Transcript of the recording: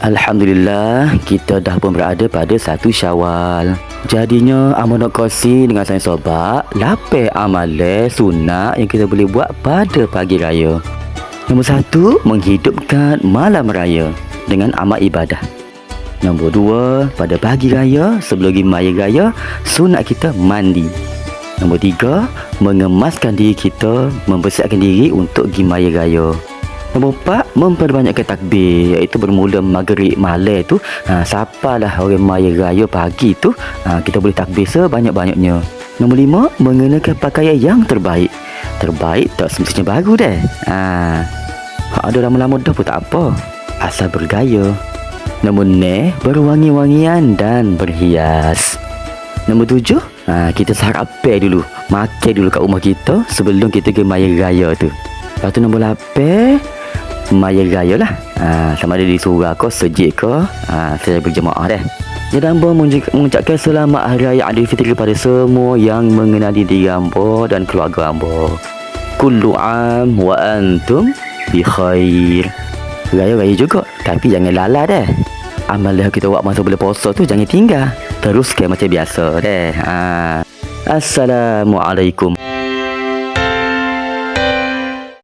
Alhamdulillah, kita dah pun berada pada satu syawal. Jadinya, Amal nak dengan saya sobat, lapis amalan sunat yang kita boleh buat pada pagi raya. Nombor satu, menghidupkan malam raya dengan amal ibadah. Nombor dua, pada pagi raya, sebelum pergi maya raya, sunat kita mandi. Nombor tiga, mengemaskan diri kita, mempersiapkan diri untuk pergi maya raya. Nombor empat, memperbanyakkan takbir iaitu bermula maghrib malam tu ha, siapalah orang maya raya pagi tu ha, kita boleh takbir sebanyak-banyaknya. Nombor lima, mengenakan pakaian yang terbaik. Terbaik tak semestinya baru deh. Ha, ada lama-lama dah pun tak apa. Asal bergaya. Nombor enam, berwangi-wangian dan berhias. Nombor tujuh, ha, kita sarapan dulu. Makan dulu kat rumah kita sebelum kita ke maya raya tu. Lepas tu nombor lapan, Maya Raya lah ha, Sama ada di surah ke Sejik ke ha, Saya berjemaah dah jadi hamba mengucapkan selamat Hari Raya Aidilfitri kepada semua yang mengenali diri hamba dan keluarga hamba. Kullu am wa antum bi khair. Raya-raya juga tapi jangan lala dah. Amal yang kita buat masa bulan puasa tu jangan tinggal. Teruskan macam biasa dah. Ha. Assalamualaikum.